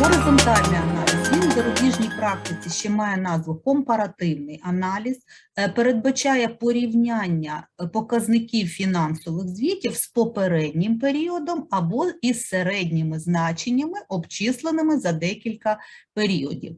Горизонтальний аналіз він в зарубіжній практиці ще має назву компаративний аналіз, е, передбачає порівняння е, показників фінансових звітів з попереднім періодом або із середніми значеннями, обчисленими за декілька періодів.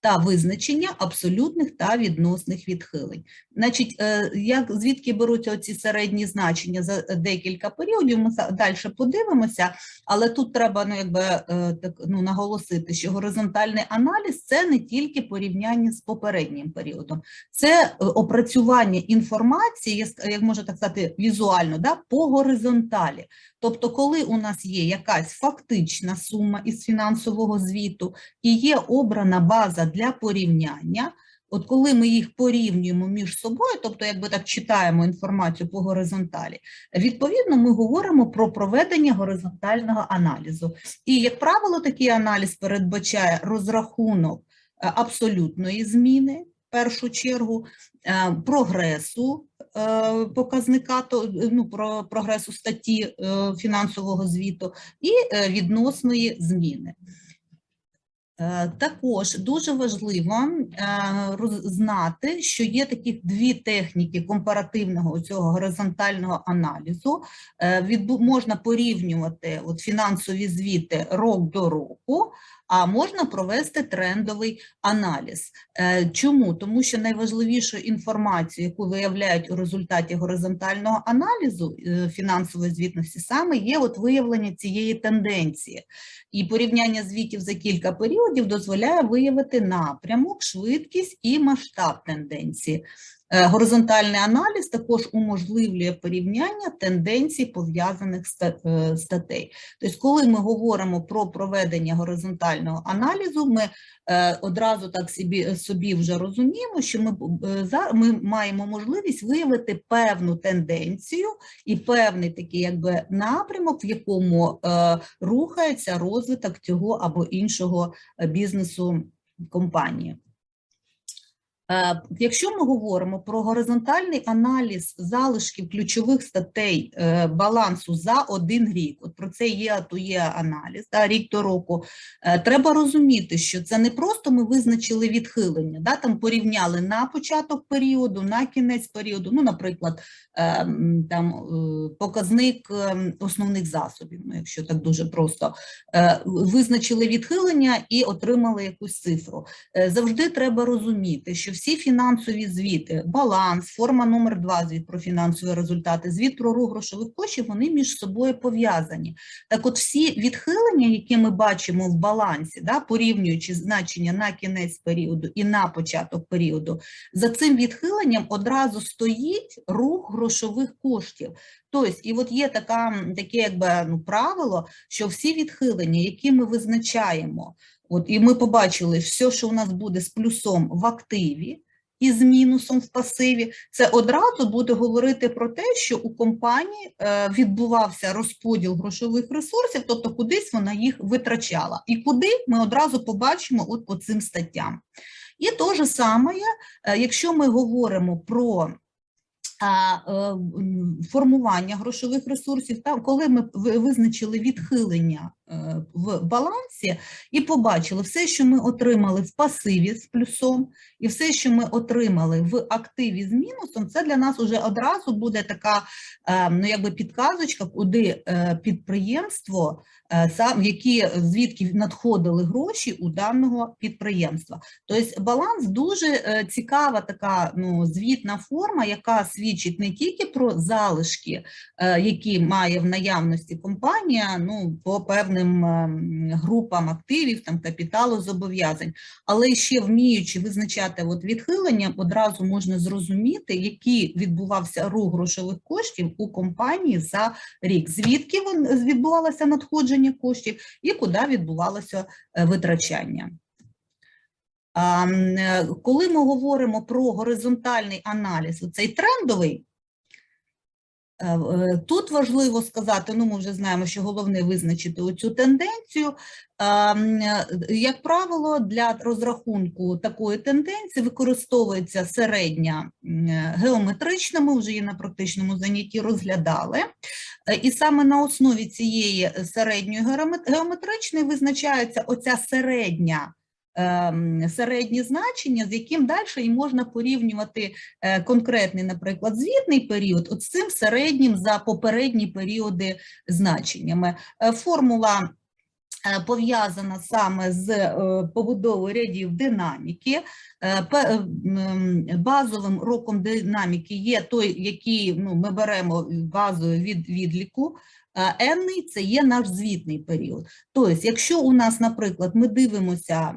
Та визначення абсолютних та відносних відхилень. Значить, е, як звідки беруться оці середні значення за декілька періодів, ми далі подивимося, але тут треба ну, якби, е, так, ну, наголосити, що горизонтальний аналіз це не тільки порівняння з попереднім періодом, це е, опрацювання інформації, як можна так сказати, візуально, да, по горизонталі. Тобто, коли у нас є якась фактична сума із фінансового звіту і є обрана база для порівняння. От коли ми їх порівнюємо між собою, тобто якби так читаємо інформацію по горизонталі, відповідно ми говоримо про проведення горизонтального аналізу. І, як правило, такий аналіз передбачає розрахунок е, абсолютної зміни, в першу чергу, е, прогресу е, показника, ну, про прогресу статті фінансового звіту і відносної зміни. Е, Також дуже важливо е, знати, що є такі дві техніки компаративного цього горизонтального аналізу. Е, Можна порівнювати от фінансові звіти рок до року, а можна провести трендовий аналіз. Е, Чому? Тому що найважливішу інформацію, яку виявляють у результаті горизонтального аналізу е, фінансової звітності, саме є от виявлення цієї тенденції. І порівняння звітів за кілька періодів дозволяє виявити напрямок, швидкість і масштаб тенденції. Е, Горизонтальний аналіз також уможливлює порівняння тенденцій пов'язаних е, статей. Тобто, коли ми говоримо про проведення горизонтального аналізу, ми е, одразу так собі, вже розуміємо, що ми, ми маємо можливість виявити певну тенденцію і певний такий якби напрямок, в якому рухається розвиток цього або іншого бізнесу компанії. Е, Якщо ми говоримо про горизонтальний аналіз залишків ключових статей е, балансу за один рік, от про це є, то є аналіз, да, рік до року, е, треба розуміти, що це не просто ми визначили відхилення, да, там порівняли на початок періоду, на кінець періоду, ну, наприклад, там показник основних засобів, ну, якщо так дуже просто, визначили відхилення і отримали якусь цифру. Завжди треба розуміти, що всі фінансові звіти, баланс, форма номер 2 звіт про фінансові результати, звіт про рух грошових коштів, вони між собою пов'язані. Так от всі відхилення, які ми бачимо в балансі, да, порівнюючи значення на кінець періоду і на початок періоду, за цим відхиленням одразу стоїть рух грошових коштів. Тобто, і от є така, таке якби, ну, правило, що всі відхилення, які ми визначаємо, От і ми побачили, все, що у нас буде з плюсом в активі і з мінусом в пасиві, це одразу буде говорити про те, що у компанії е, відбувався розподіл грошових ресурсів, тобто кудись вона їх витрачала. І куди ми одразу побачимо от по цим статтям. І те ж саме, е, якщо ми говоримо про е, формування грошових ресурсів, та коли ми визначили відхилення в балансі і побачили все, що ми отримали в пасиві з плюсом, і все, що ми отримали в активі з мінусом, це для нас уже одразу буде така е, ну, якби підказочка, куди е, підприємство, е, сам- які звідки надходили гроші у даного підприємства. Тобто баланс дуже е, цікава така ну, звітна форма, яка свідчить не тільки про залишки, е, які має в наявності компанія, ну, по певним ем, групам активів, там, капіталу зобов'язань, але ще вміючи визначати от відхилення, одразу можна зрозуміти, який відбувався рух грошових коштів у компанії за рік, звідки відбувалося надходження коштів і куди відбувалося е, витрачання. Е, Коли ми говоримо про горизонтальний аналіз, оцей трендовий, тут важливо сказати, ну ми вже знаємо, що головне визначити оцю тенденцію. Е, Як правило, для розрахунку такої тенденції використовується середня е, геометрична, ми вже її на практичному занятті розглядали. Е, І саме на основі цієї е, середньої геоме- геометричної визначається оця середня, ем, середнє значення, з яким далі і можна порівнювати е, конкретний, наприклад, звітний період от з цим середнім за попередні періоди значеннями. Е, Формула е, пов'язана саме з побудовою рядів динаміки. Е, пе- е, м, Базовим роком динаміки є той, який ну, ми беремо базою від відліку. Е, N – це є наш звітний період. Тобто, якщо у нас, наприклад, ми дивимося,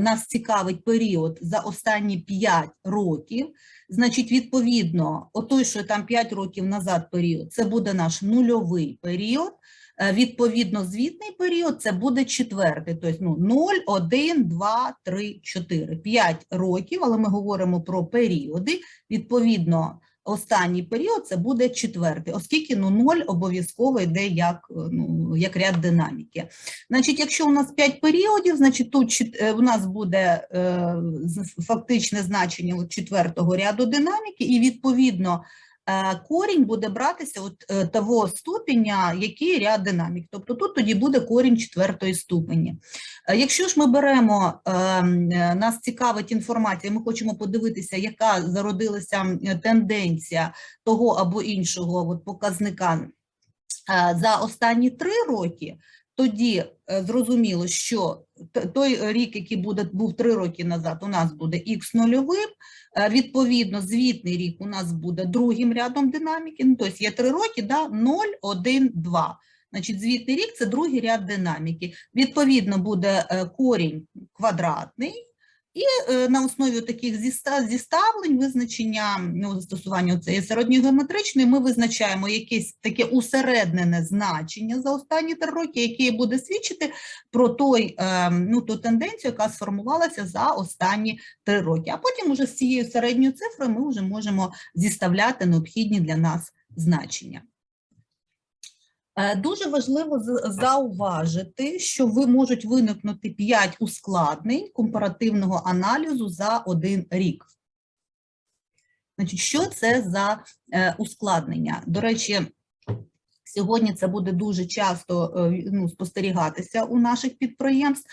нас цікавить період за останні 5 років, значить, відповідно, отой, що там 5 років назад період, це буде наш нульовий період. Е, Відповідно, звітний період це буде четвертий, тобто ну, 0, 1, 2, 3, 4, 5 років, але ми говоримо про періоди. Відповідно, останній період це буде четвертий, оскільки ну, 0 обов'язково йде як, е, ну, як ряд динаміки. Значить, якщо у нас 5 періодів, значить тут е, у нас буде е, фактичне значення четвертого ряду динаміки, і відповідно корінь буде братися от е, того ступеня, який ряд динамік. Тобто тут тоді буде корінь четвертої ступені. Е, Якщо ж ми беремо, ем, е, нас цікавить інформація, ми хочемо подивитися, яка зародилася е, тенденція того або іншого от показника е, за останні три роки, тоді е, зрозуміло, що той рік, який буде, був три роки назад, у нас буде х нульовим, Е, Відповідно, звітний рік у нас буде другим рядом динаміки. Ну, тобто є три роки, да, 0, 1, 2. Значить, звітний рік це другий ряд динаміки. Відповідно, буде е, корінь квадратний, і е, на основі таких зіста- зіставлень, визначення ну, застосування цієї середньої геометричної, ми визначаємо якесь таке усереднене значення за останні три роки, яке буде свідчити про той, е, ну, ту тенденцію, яка сформувалася за останні три роки. А потім уже з цією середньою цифрою ми вже можемо зіставляти необхідні для нас значення. Е, Дуже важливо зауважити, що ви можуть виникнути 5 ускладнень компаративного аналізу за один рік. Значить, що це за е, ускладнення? До речі, сьогодні це буде дуже часто е, ну, спостерігатися у наших підприємств.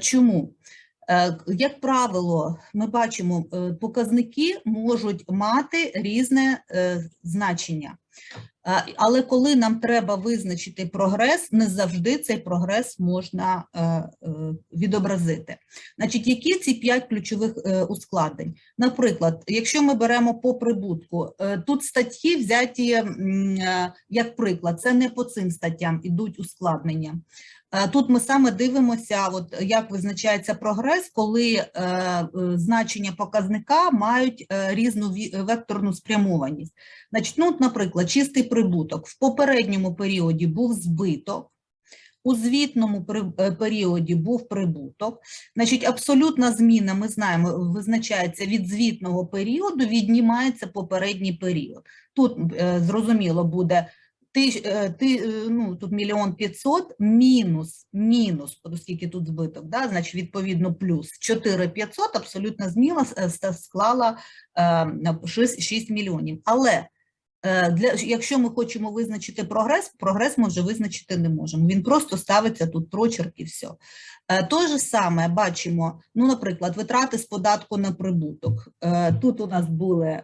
Чому? Як правило, ми бачимо, показники можуть мати різне значення. Е, Але коли нам треба визначити прогрес, не завжди цей прогрес можна е, е, відобразити. Значить, які ці п'ять ключових ускладнень? Наприклад, якщо ми беремо по прибутку, тут статті взяті як приклад, це не по цим статтям ідуть ускладнення. Е, Тут ми саме дивимося, от як визначається прогрес, коли е, е, значення показника мають е, різну векторну спрямованість. Значить, ну, наприклад, чистий прибуток в попередньому періоді був збиток, у звітному періоді був прибуток. Значить, абсолютна зміна, ми знаємо, визначається від звітного періоду, віднімається попередній період. Тут зрозуміло буде ти, е, ти, е, ну, тут мільйон п'ятсот мінус, мінус, оскільки тут збиток, да, значить, відповідно, плюс 4 500, абсолютна зміна склала е, 6, 6 мільйонів. Але для, якщо ми хочемо визначити прогрес, прогрес ми вже визначити не можемо. Він просто ставиться тут прочерк і все. Те ж саме бачимо, ну, наприклад, витрати з податку на прибуток. Тут у нас були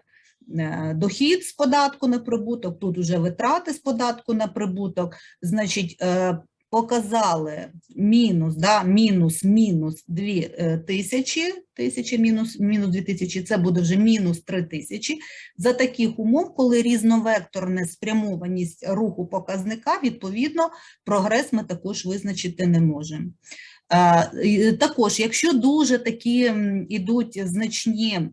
дохід з податку на прибуток, тут уже витрати з податку на прибуток, значить, е, показали мінус, да, мінус, мінус 2 е, тисячі, тисячі мінус, мінус 2 тисячі, це буде вже мінус 3 тисячі. За таких умов, коли різновекторна спрямованість руху показника, відповідно, прогрес ми також визначити не можемо. Е, Також, якщо дуже такі м, ідуть значні е,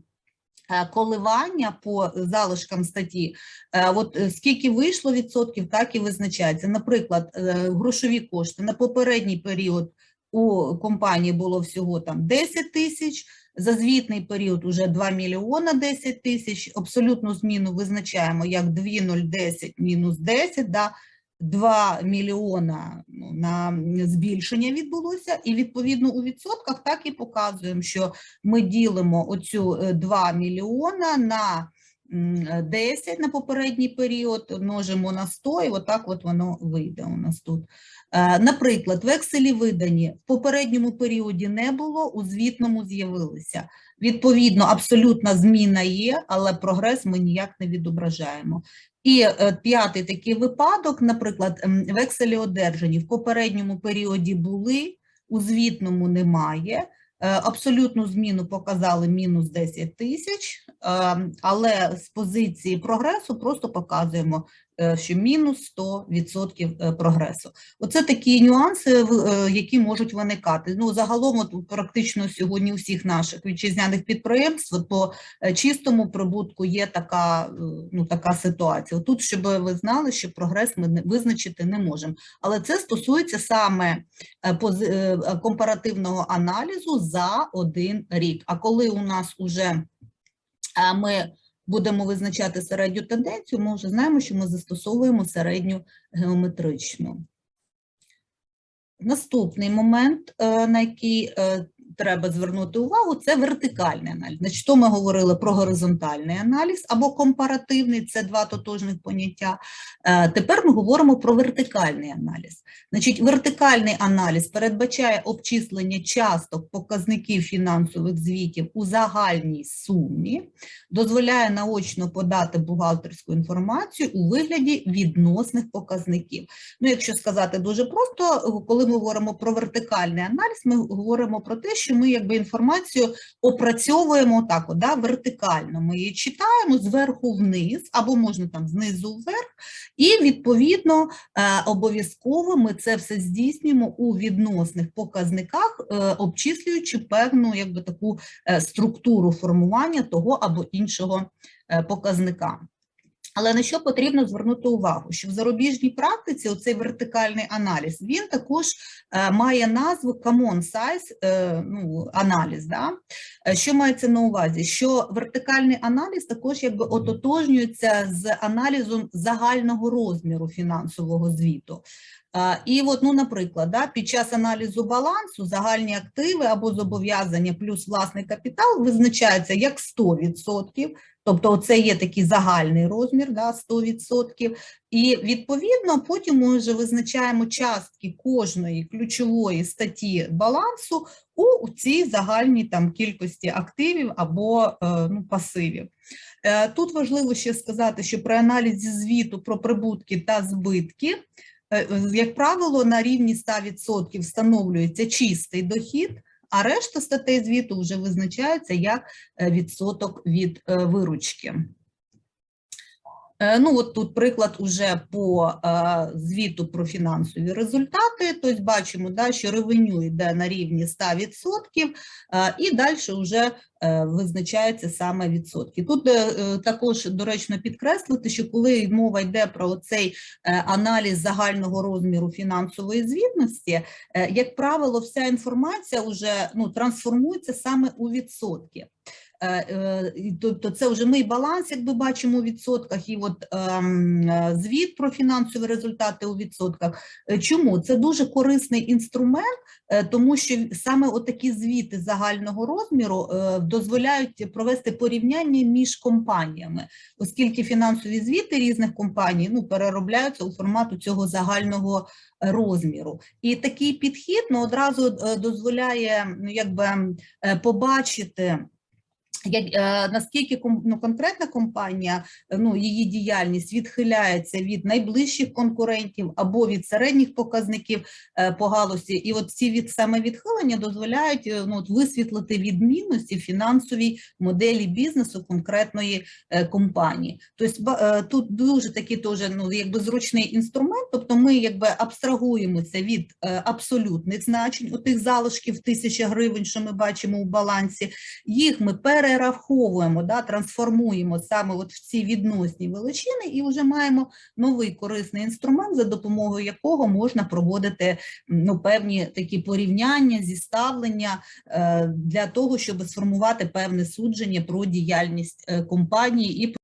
коливання по залишкам статті, е, от е, скільки вийшло відсотків, так і визначається. Наприклад, е, грошові кошти на попередній період у компанії було всього там 10 тисяч, за звітний період уже 2 мільйона 10 тисяч, абсолютну зміну визначаємо як 2,010 мінус 10, да, 2 мільйона ну, на збільшення відбулося, і відповідно у відсотках так і показуємо, що ми ділимо оцю е, 2 мільйона на е, 10 на попередній період, множимо на 100, і отак от воно вийде у нас тут. Е, Наприклад, векселі видані в попередньому періоді не було, у звітному з'явилися. Відповідно, абсолютна зміна є, але прогрес ми ніяк не відображаємо. І е, п'ятий такий випадок, наприклад, векселі одержані в попередньому періоді були, у звітному немає. Е, Абсолютну зміну показали мінус 10 тисяч, е, але з позиції прогресу просто показуємо, що мінус 100% е, прогресу. Оце такі нюанси, е, які можуть виникати. Ну, загалом, от практично сьогодні у всіх наших вітчизняних підприємств по е, чистому прибутку є така, е, ну, така ситуація. Тут, щоб ви знали, що прогрес ми визначити не можемо. Але це стосується саме е, е, е, компаративного аналізу за один рік. А коли у нас уже ми будемо визначати середню тенденцію, ми вже знаємо, що ми застосовуємо середню геометричну. Наступний момент, е, на який е, треба звернути увагу, це вертикальний аналіз. Значить, то ми говорили про горизонтальний аналіз або компаративний, це два тотожних поняття. Е, Тепер ми говоримо про вертикальний аналіз. Значить, вертикальний аналіз передбачає обчислення часток показників фінансових звітів у загальній сумі, дозволяє наочно подати бухгалтерську інформацію у вигляді відносних показників. Ну, якщо сказати дуже просто, коли ми говоримо про вертикальний аналіз, ми говоримо про те, що ми якби інформацію опрацьовуємо так, да, вертикально. Ми її читаємо зверху вниз, або можна там знизу вверх, і відповідно е, обов'язково ми це все здійснюємо у відносних показниках, е, обчислюючи певну якби таку е, структуру формування того або іншого показника. Але на що потрібно звернути увагу? Що в зарубіжній практиці оцей вертикальний аналіз він також е, має назву common size е, ну, аналіз. Да? Е, Що мається на увазі? Що вертикальний аналіз також якби ототожнюється з аналізом загального розміру фінансового звіту. І от, ну, наприклад, да, під час аналізу балансу загальні активи або зобов'язання плюс власний капітал визначаються як 100%, тобто це є такий загальний розмір, да, 100%. І відповідно потім ми вже визначаємо частки кожної ключової статті балансу у цій загальній там кількості активів або е, ну, пасивів. Е, Тут важливо ще сказати, що при аналізі звіту про прибутки та збитки Е, як правило, на рівні 100% встановлюється чистий дохід, а решта статей звіту вже визначається як е, відсоток від е, виручки. Е, Ну, от тут приклад уже по е, звіту про фінансові результати. Тобто бачимо, да, що ревеню йде на рівні 100%, е, і далі вже визначаються саме відсотки. Тут також доречно підкреслити, що коли мова йде про цей аналіз загального розміру фінансової звітності, як правило, вся інформація вже ну, трансформується саме у відсотки. Тобто це вже ми баланс, як ми бачимо у відсотках, і от ем, е, звіт про фінансові результати у відсотках. Чому? Це дуже корисний інструмент, тому що саме отакі звіти загального розміру дозволяють провести порівняння між компаніями, оскільки фінансові звіти різних компаній ну, переробляються у формату цього загального розміру. І такий підхід ну, одразу дозволяє ну, якби, е, побачити як, е, наскільки ну, конкретна компанія, е, ну, її діяльність відхиляється від найближчих конкурентів або від середніх показників е, по галузі, і от ці від саме відхилення дозволяють ну, висвітлити відмінності фінансовій моделі бізнесу конкретної компанії. Тобто тут дуже такий теж ну, якби зручний інструмент, тобто ми якби абстрагуємося від абсолютних значень, отих залишків тисячі гривень, що ми бачимо у балансі, їх ми перераховуємо, да, трансформуємо саме от в ці відносні величини і вже маємо новий корисний інструмент, за допомогою якого можна проводити ну, певні такі порівняння, зіставлення е, для того, щоб сформувати певне судження про діяльність е, компанії і